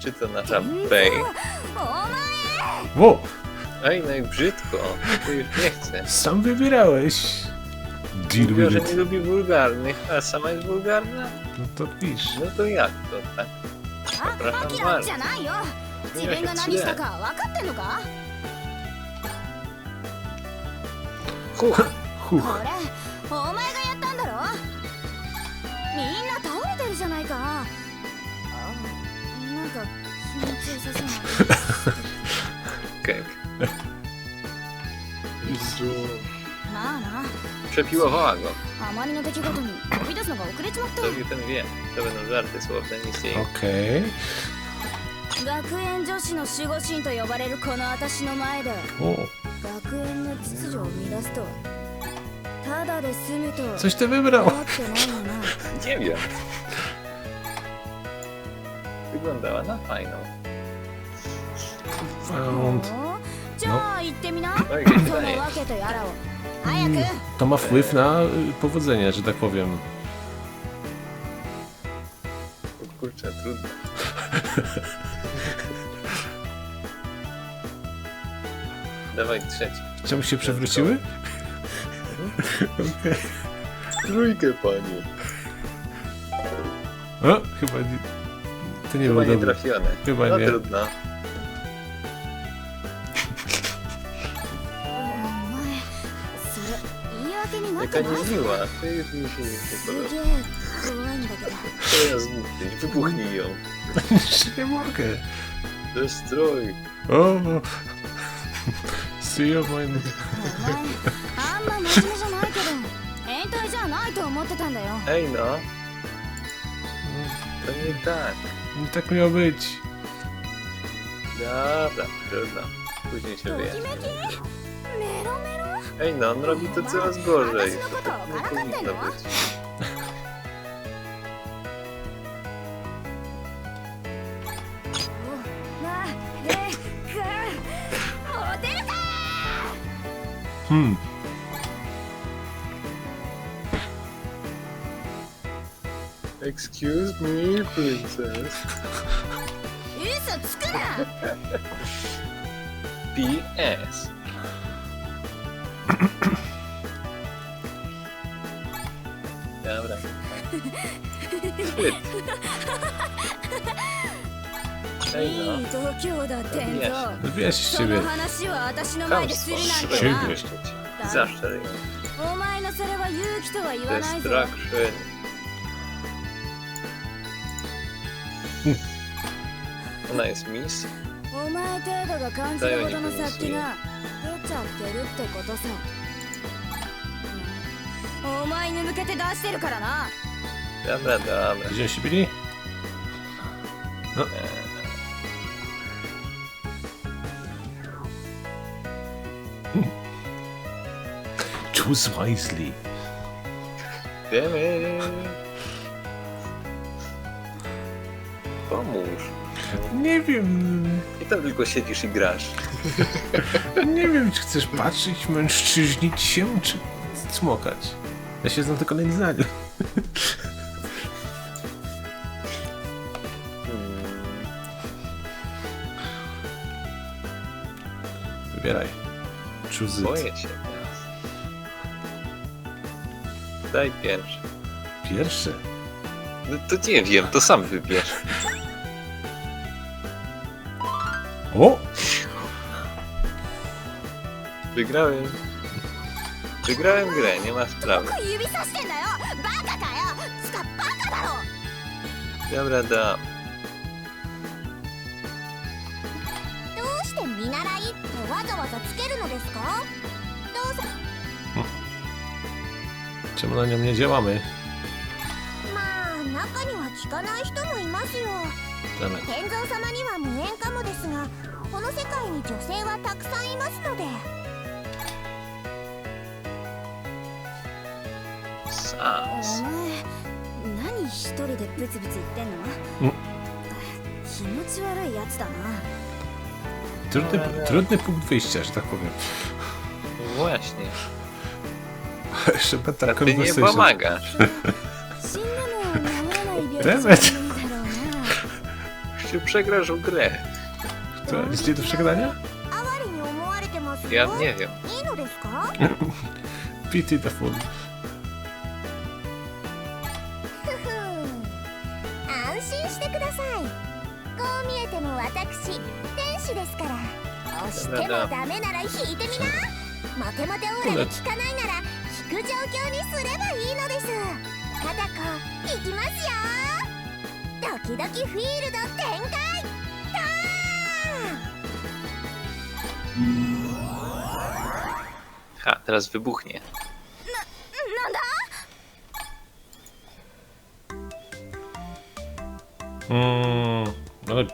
Czy to nasza Bej? お前 O! Ej, no i brzydko. To już nie chcę. Sam wybierałeś. Deal Mówiła, with że it. nie lubi wulgarnych, a sama jest wulgarna? No to pisz. No to jak to tak? あ Przepraszam アキラ bardzo. じゃないよ自分が何したか分かってんのか Huch, Huch. これお前がやったんだろみんな倒れてるじゃないかあなん か気持ちよさそうなの。一生。まあな。这比我好啊，哥。あまりの出来事に飛び出すのが遅れちまった。飛び出すのいいや。多分のザルってそう感じして。OK。学園女子の守護神と呼ばれるこの私の前で、学園の秩序を乱すと。ただで済むと。そしてメブラを。ジェミーだ。Wyglądała na fajną. Found. じゃあ行ってみな Oj, そ wydaje. のわけとやらを早く To ma wpływ na y, powodzenie, że tak powiem. O Kurczę, trudne. Dawaj trzeci. Czemu się przewróciły? Okej. Trójkę, panie. O, chyba nie... To nie Chyba było nie dobre. trafione. Chyba no nie. trudno. 言い訳になっ Jaka てない niemiła. To jest mi się nie す podoba. げえ怖いんだけど Teraz zniknąć. Wybuchnij ją. nie mogę. Destroy. O! See you, my... お前あんま真面目じゃないけど変態じゃないと思ってたんだよ Ej no. To nie tak. Nie tak miało być. Dobra, trudno. Później się とき wyjaśni. めきメロメロ Ej no, on robi to coraz gorzej.私のことを Nie からかってん powinno の być. なえくモテるか Hmm. Excuse me, princess. 嘘つくな PS. Dobra. Chwyt. Ej いい.度胸だ天蔵 Wybija się z その ciebie. 話は私の前でするなんて Siebie. な Zaszczel ją. お前のそれは勇気とは言わないぞ Destruction. 少ないです。ミスお前程度が感じるほどの殺気がお前に向けて出してるからな。ダメ Nie wiem. I tam tylko siedzisz i grasz. Nie wiem, czy chcesz patrzeć, mężczyźnić się, czy smokać. Ja się znam tylko na zdaniu. Wybieraj. It. Boję się teraz. Daj pierwszy. Pierwsze. No to nie wiem, to sam wybierz. O! Wygrałem. Wygrałem grę, nie ma sprawy. 指さしてんだよバカかよつかバカだろ Dobra, da. どうして見習いってわざわざつけるのですかどうぞ Czemu na nią nie działamy? に女性はたくさんいますので Sans. 前何一人でブツブツ言ってんのん気持ち悪いやつだな Trudny, trudny punkt wyjścia, że tak powiem. Właśnie. Jeszcze A tak ty nie pomagasz. 死んでも治らない病気じゃないだろうな Gościu, przegrasz w grę. To jest nie do przegrania? 哀れに思われてますよ。Ja nie wiem. いいのですか？fool. ふふん。安心してください。こう見えても私天使ですから。押してもダメなら引いてみな。モテモテオーラが効かないなら効く状況にすればいいのです。カタコいきますよ。ドキドキフィールド展開 Ha, teraz wybuchnie. なんだ Mm, ale...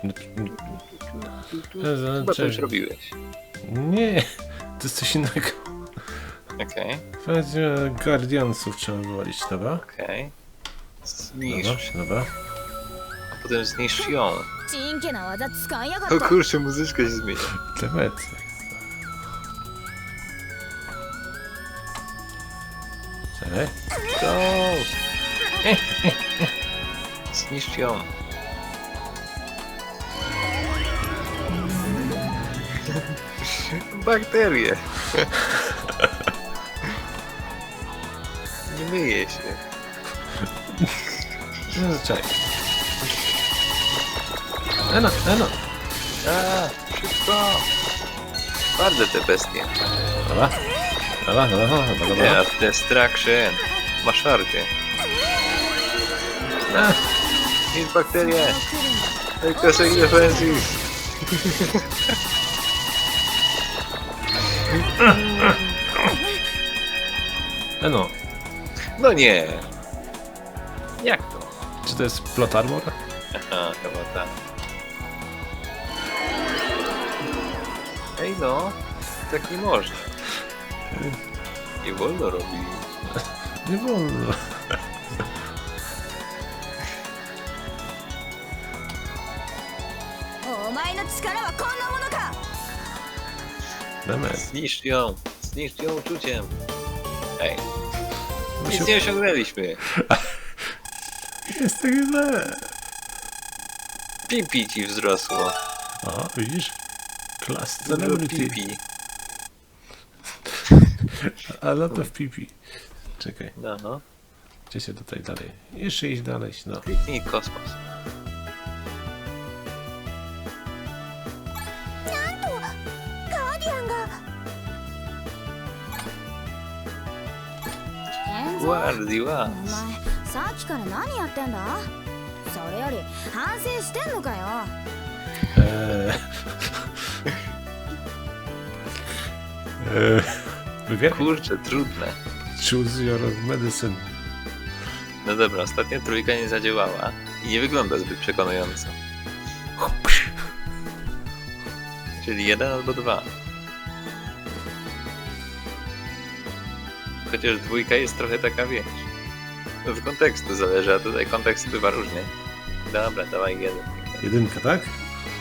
Chyba to już Cześć. robiłeś. Nie, to jest coś innego. Okej, Będzie Guardiansów trzeba wywalić, dobra? okej. Dobra, Zniszcz, dobra. a potem zniszcz ją. ちんけな技使いやが O kurczę, muzyczka się zmienia. Temecy. Czekaj. Go! Zniszcz ją. Bakterie. Nie myje się. No, czekaj. Eno, eno. A, szybko! Twarde te bestie. Dobra. Dobra, dobra, dobra, dobra. Teraz destruction. Maszardy. A, Nic bakterie. Classic defensive. Eno. No nie. Jak to? Czy to jest plot armor? Aha, chyba tak. Ej no, tak nie można. Nie wolno robić. Nie wolno. Demet. Zniszcz ją! Zniszcz ją uczuciem! Ej. Nic nie osiągnęliśmy. Jest tak źle. Pipi ci wzrosło. O, widzisz? Class Celebrity. Pipi. A lot of pipi. Czekaj, No, no. gdzie się tutaj dalej? Jeszcze iść dalej, no. Kliknij kosmos. ガーディアンが健三 Guardiła. お前さっきから何やってんだそれより反省してんのかよ Eee. Eee. Wybieraj. Kurczę, trudne. Choose your medicine. No dobra, ostatnia trójka nie zadziałała i nie wygląda zbyt przekonująco. Czyli jeden albo dwa. Chociaż dwójka jest trochę taka, wiesz. Od kontekstu zależy, a tutaj kontekst bywa różny. Dobra, dawaj jeden. Jedynka, tak?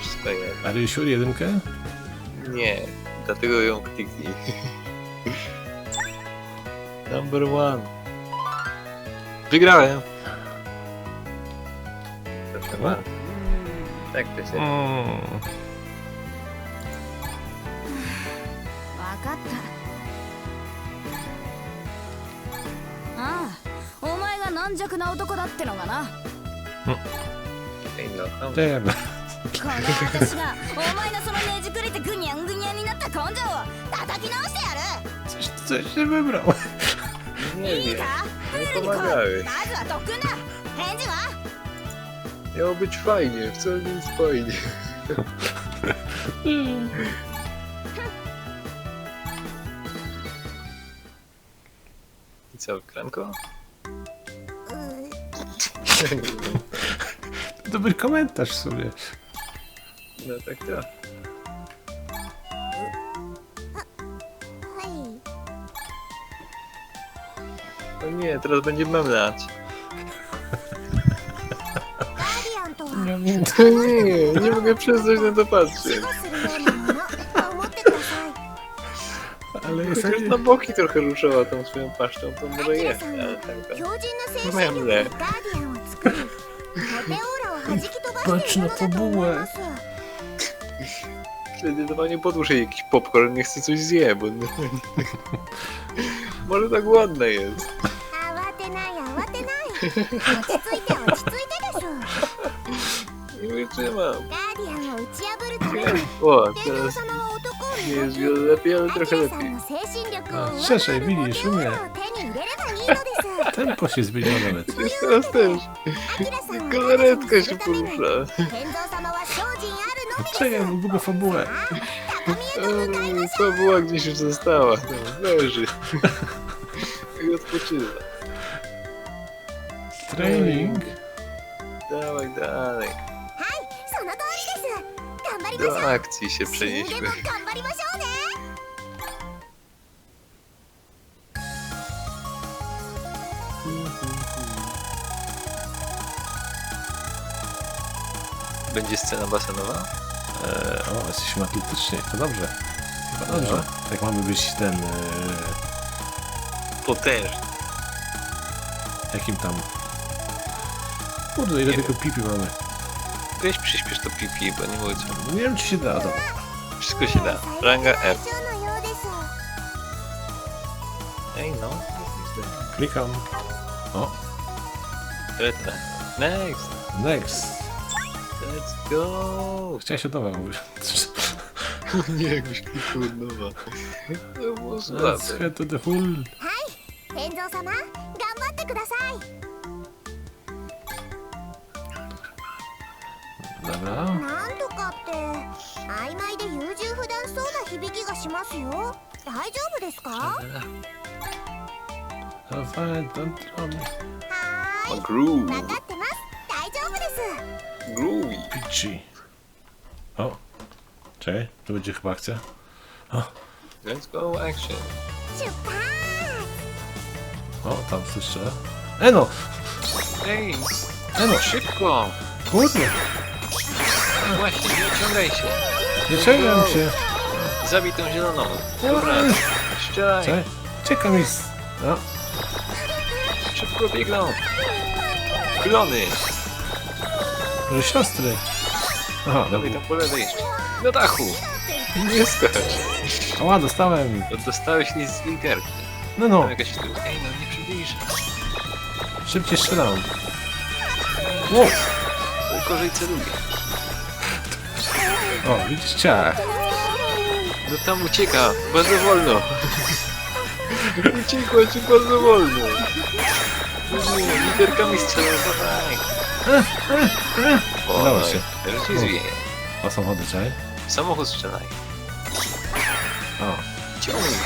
Wszystko jest. Are you sure jedynkę? Nie, dlatego ją kliknij. Number one. Wygrałem. な男だってのかな?私がお前のそのねじくれてぐにゃんぐにゃんになった根性を叩き直してやる。nie wiem. Nie pomagały. Miało być fajnie, wcale nie jest fajnie. I co, kranko? Dobry komentarz sobie. No tak, tak. nie, teraz będzie memlać. No nie, nie, nie, nie mogę przestać na to patrzeć. Ale jest tak- na boki trochę ruszała tą swoją paszczą, to może jest, ale tak, tak. No Patrz na fabułę. Zdecydowanie podłóż jej jakiś popcorn, nie chcę coś zje, bo... Może tak ładne jest. 慌てない慌てない落ち着いて落ち着いてでしょ Nie wytrzymam. ガーディアンを打ち破るために O, 天皇 teraz 様は男を nie 要 jest 求 wiele lepiej, ale アキ trochę ラさん lepiej. の精神力を A, 上 Szeszej, 回る widzisz, ボディオー umie. ラを手に入れればいいのです Tempo się zmieniło nawet. Już teraz też. アキラさんは Galaretka す się るために porusza. 天蔵様は精進あるのみです Czekaj, mam długą fabułę. 高みへと向かいましょう To była gdzieś już została. Tam leży. I odpoczywa. Trening? Dawaj, dalej. Do akcji się przenieśmy. Będzie scena basenowa? Eee, o, jesteśmy atletyczni, to dobrze. Chyba dobrze. No. Tak mamy być ten... Eee, Potężny. jakim tam Kurde, ile Nie tylko pipi mamy. Weź przyspiesz to pipi, bo nie mówię co. Nie wiem, czy się da, dobra. Wszystko się da. Ranga F. 最初のようです Ej no. Klikam. O, Retro. Next. next. Let's go. Chciałeś od nowa mówić. Nie, jakbyś kliknął od nowa. To było Let's słabe. head to the hull. 天蔵様頑張ってください Dobra. なんとかって曖昧で優柔不断そうな響きがしますよ大丈夫ですかは Oh, fine, don't throw me. ー.分かってます大丈夫です Groovy. Pici. O. Czekaj, to będzie chyba akcja. Let's go action. O, tam strzela. Eno! Ej, Eno! szybko. Kurde! Właśnie, nie ociągaj się. Nie ciągam się! Zabij tą zieloną. Dobra, strzelaj. Czekam jest. O, Szybko biegną. Klony. że siostry. Aha, Dawaj dobra. tam po lewej jeszcze. Na dachu. Nie skacz. Ała, dostałem. No, Dostałeś nic z literki. No, no, Tam jakaś tu... Ej, no nie przybliż. szybciej strzelam. Wow. Gorzej celuję. O, widzisz, ciach. No tam ucieka. Bardzo wolno. Uciekła ci bardzo wolno. No Nie, literkami strzelał, dawaj. O, Udało no, się. Zwieje. O, samochody, czekaj. Samochód strzelaj. O, Ciągnij.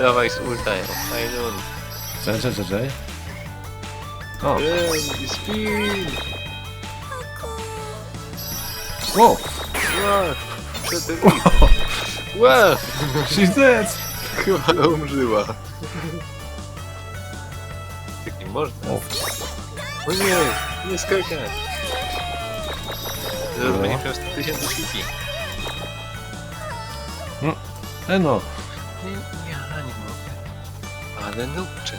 Dawaj z ultają. Fajlun. czekaj, czekaj, czekaj. O, spin. Wow. Wow. She's dead. Chyba umrzyła. Tak nie można. O, O nie, nie skakać. Zaraz No. będzie miał 100 tysięcy. Eno. Nie, ja nie mogę. Ale nupcze.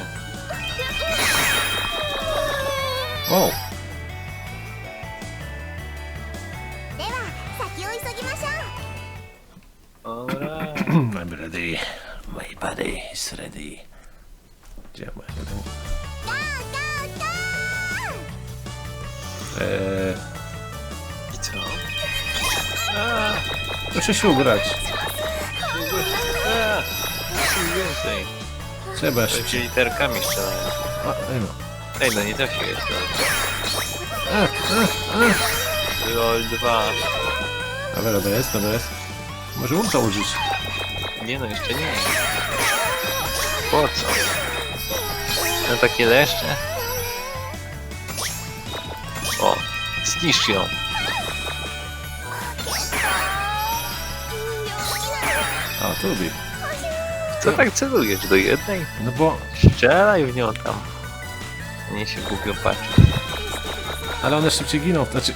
O, Ready, is ready. Idziemy. Eee, I co? Aaaa! muszę się ubrać. Eee, nic więcej. Trzeba To się szybciej. literkami strzelają. A, ej no. Ej, no nie trafiłeś, no. A, a, a. LOL 2. Dobra, to jest, to jest. Może umka użyć. Nie no, jeszcze nie. Po co? No takie leszcze? O, zniszcz ją. A, tu lubi. Co tak celujesz do jednej? No bo, Strzelaj w nią tam. Nie się głupio patrzy. ale one szybciej giną, znaczy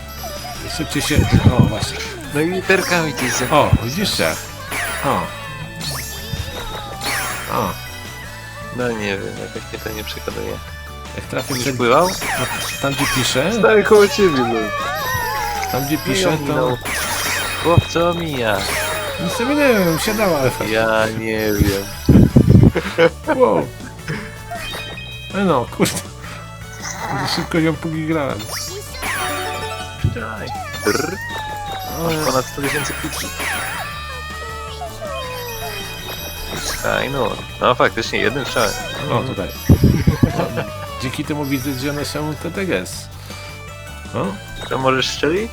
szybciej się... O, właśnie. No i literkami ci za... O, widzisz jak? O. O, No nie wiem, jakoś mnie to nie przekonuje. Jak trafię przed... pływał? tam gdzie piszę, Stary koło ciebie, no. tam gdzie piszę, to... Chłopco mija. Nic sobie nie wiem, siadała efekt. Ja nie wiem. Wow. E no, kurde. Szybko ją pogigrałem. Daj. Drr. Masz ponad 100 tysięcy klików. Skynur. No faktycznie, jednym strzałem. No tutaj. No, dzięki temu widzę, że one są TTGS. No, To możesz strzelić?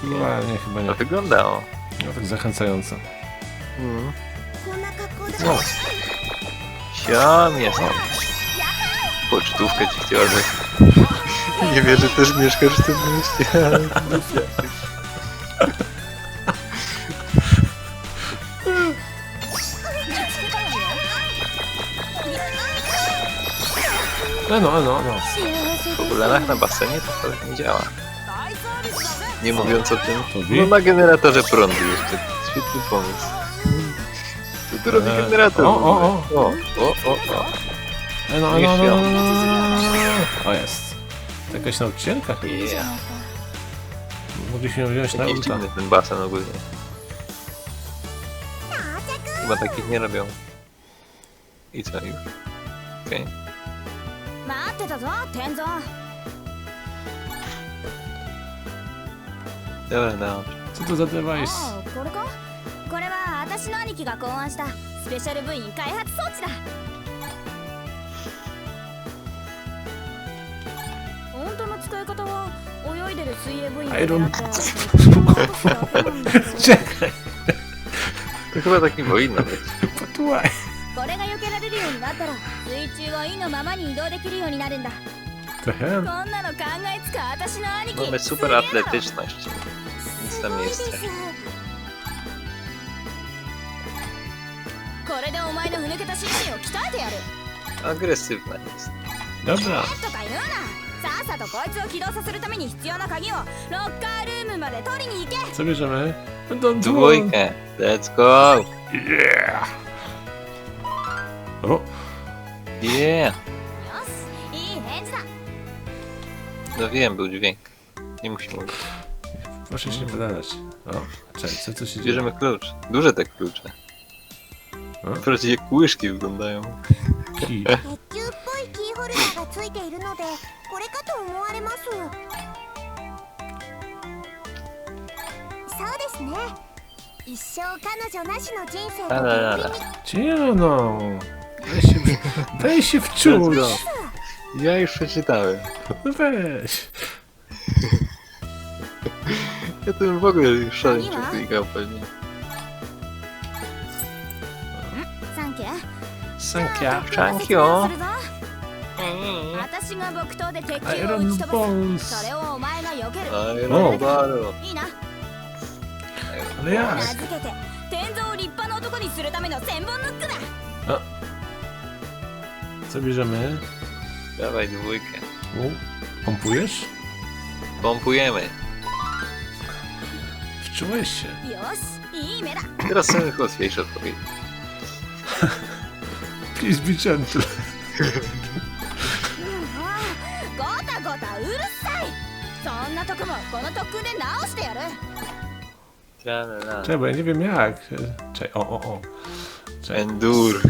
próbowałem, chyba nie. To wyglądało. No tak zachęcająco. Mm. こんな格好だ No. Siam jest. Pocztówkę ci chciała dać. Nie wierzę, że też mieszkasz w tym mieście. No, no, no, no. W kobulanach na basenie to tak nie działa. Nie mówiąc o tym, no na generatorze prądu jeszcze. Świetny pomysł. Co tu robi generator? O, o, o. o, o, o, o. E, no, no, no, no, no, no, no, no, no. O, jest. To jakaś nauczycielka chyba. Yeah. Mogliśmy ją wziąć na uta. dziwny ten basen ogólnie. Chyba takich nie robią. I co już? Okej. Okay. 待ってたぞ天蔵 Dobra, dobra. Co to za device? ああこれか？これは私の兄貴が考案したスペシャル部員開発装置だ本当の使い方は泳いでる水泳部員アイロン だけ Czekaj, To chyba taki powinno być. potułaj. これが避けられるようになったら水中を意のままに移動できるようになるんだ.こんなの考えつく私の兄貴 Mamy super atletyczność. Nic tam nie jest. これでお前のふぬけた心身を鍛えてやる Agresywna jest. Dobra. とか言うなさっさとこいつを起動させるために必要な鍵をロッカールームまで取りに行け Co bierzemy? Don't Dwójkę. Let's go. Yeah. O, Yeah. よしいい返事だ No wiem, był dźwięk. Nie musi mówić. proszę się nie podadać. O, czekaj, co tu się dzieje? Bierzemy klucz. Duże te klucze. O. Wprawdzie jak łyżki wyglądają. Kij. 鉄球っぽいキーホルダーがついているのでこれかと思われますそうですね一生彼女なしの人生あららら Cicho no. Daj się, daj się wczuć. Let's. Ja już przeczytałem. Weź. Ja to bym w ogóle szaleńczo Miła? klikał pewnie. サンキュー Sankia. サンキューするぞ私が木刀で鉄球を Iron 打ち飛ばす Balls. それをお前が避けるアイロンバルいいな Ale jak? 名付けて天蔵を立派な男にするための千本ノックだ co bierzemy? Dawaj dwójkę. U, pompujesz? Pompujemy. Wczułeś się. Teraz sobie łatwiejsze odpowiedzi. Please be gentle. Tra, la, la. Czekaj, bo ja nie wiem jak. Czekaj, o, o, o. Czekaj. Endur.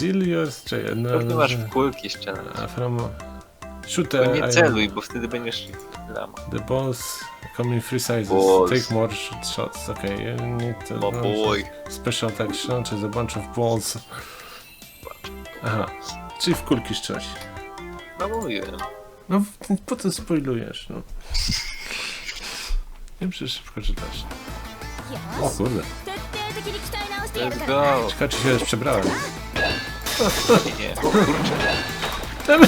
Auxiliars, czy... No, Pewnie masz wpływ jeszcze na A from... Shooter... Nie celuj, bo wtedy będziesz lama. The balls come in sizes. Balls. Take more shots. Okej, okay, you need to... Oh boy. Special action, czy a bunch of balls. Aha, czyli w kulki szczerze. No mówiłem. No po co spoilujesz, no. Nie przecież szybko czytasz. O kurde. Let's go. Czekaj, czy się już przebrałem. Nie, nie. O kurczę. Temy,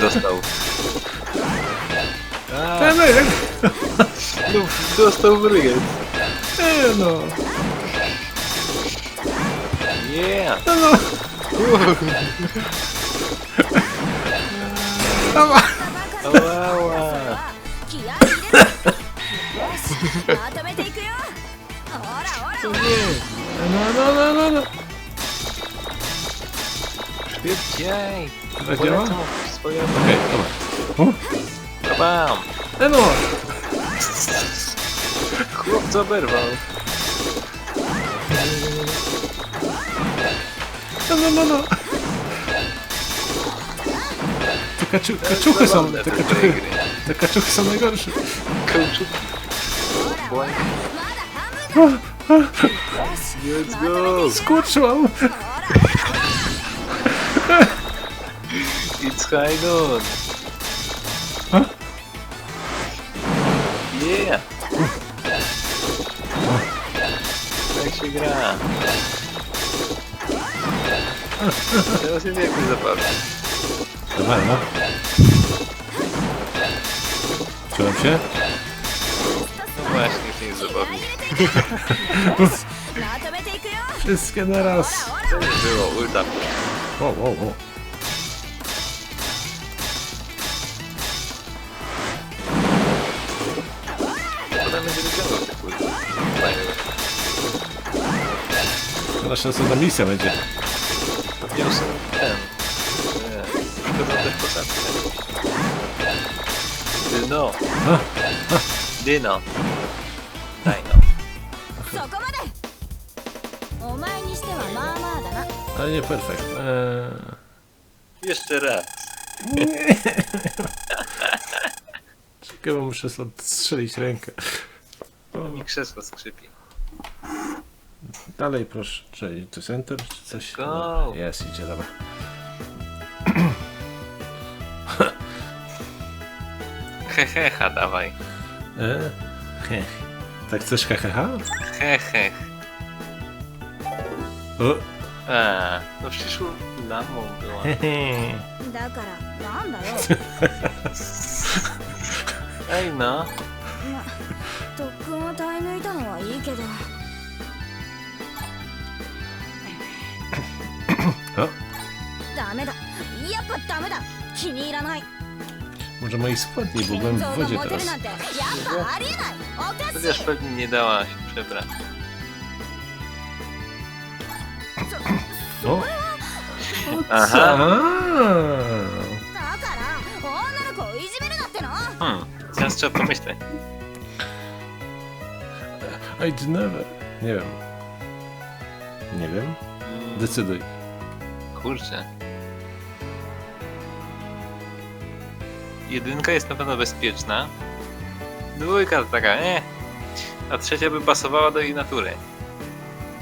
Dostał. A, temy, jak... no, dostał w ryję. Nie, no. Yeah. No, no. Dawaj. わわ。気合い入れるよしまとめていくよほらほら No, no, no, no, no. Good Szybciej! Tak działa? Polecam swojemu. Okej, dobra. Bam! Eno! Chłopca oberwał. No, no, no, no! Te kaczu kaczuchy są, te kaczuchy, te kaczuchy są najgorsze. Kaczuchy. Blank. Let's go! Skurczyłam! It's high noon. Yeah. Tak się gra. Teraz jest jakoś zabawne. Dobra, no. Czułem się? No właśnie, to jest zabawne. Wszystkie naraz. To już było, ulta. Wow, wow, wow. Straszna co ta misja będzie. Wiosę. Chyba też posadkę. Dyno. A, a. Dyno. Dajno. Ale nie perfekt. Eee... Jeszcze raz. Czekaj, bo muszę strzelić rękę. O. Mi krzesło skrzypi. Dalej proszę. Czyli to jest enter czy coś? Go. No, Jest, idzie, dobra. Heheha, dawaj. E? Heh. Tak chcesz heheha? Hehe. O, A, no przecież lamą była. hehe. だからなんだよ Ej no. ま特訓を耐え抜いたのはいいけど 気に入らない Może moi składni, bo 心 byłem 臓 w が wodzie モテる teraz. なんてやっぱありえないおかしい Chociaż pewnie nie dała się przebrać. O! Aha. A, だから女の子をいじめるなっての Hmm. Teraz trzeba pomyśleć. I'd never. Nie wiem. Nie wiem. Mm, Decyduj. Kurczę. Jedynka jest na pewno bezpieczna. Dwójka to taka, nie. A trzecia by pasowała do jej natury.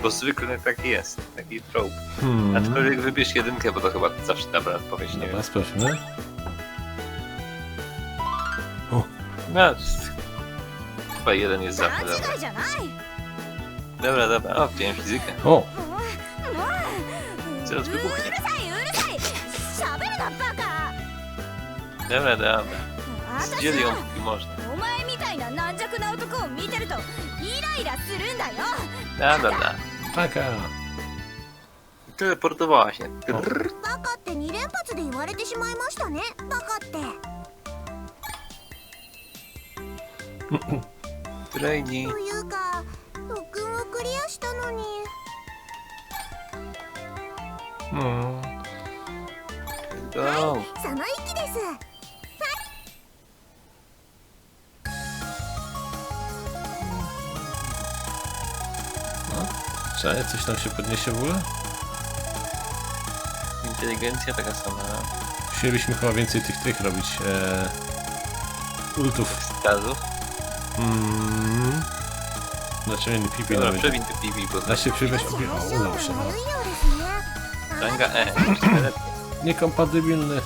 Bo zwykle tak jest, taki trope. Hmm. Aczkolwiek wybierz jedynkę, bo to chyba zawsze dobra odpowiedź, nie wiem. Dobra, sprawdźmy. No, chyba jeden jest 勘 zawsze dobra. 違いじゃない Dobra, dobra, o, wziąłem fizykę. O! もうもう Zaraz う wybuchnie. るさいうるさい喋るなバカ Dobra, dobra. 私は można. お前みたいな軟弱な男を見てるとイライラするんだよ Da, da, da. Taka! Teleportowała się. バカって2連発で言われてしまいましたねバカって.というか特訓をクリアしたのに Hmm. その意気です Czekaj, coś tam się podniesie w ogóle? Inteligencja taka sama. Musielibyśmy chyba więcej tych tych robić. Ee, ultów. Skazów? Mm. Znaczy nie, pipi Dobra, no, nawet. przewin ty pipi, bo Da się przywieźć pipi. O, udało się, no. Ranga E, cztery. Niekompatybilny.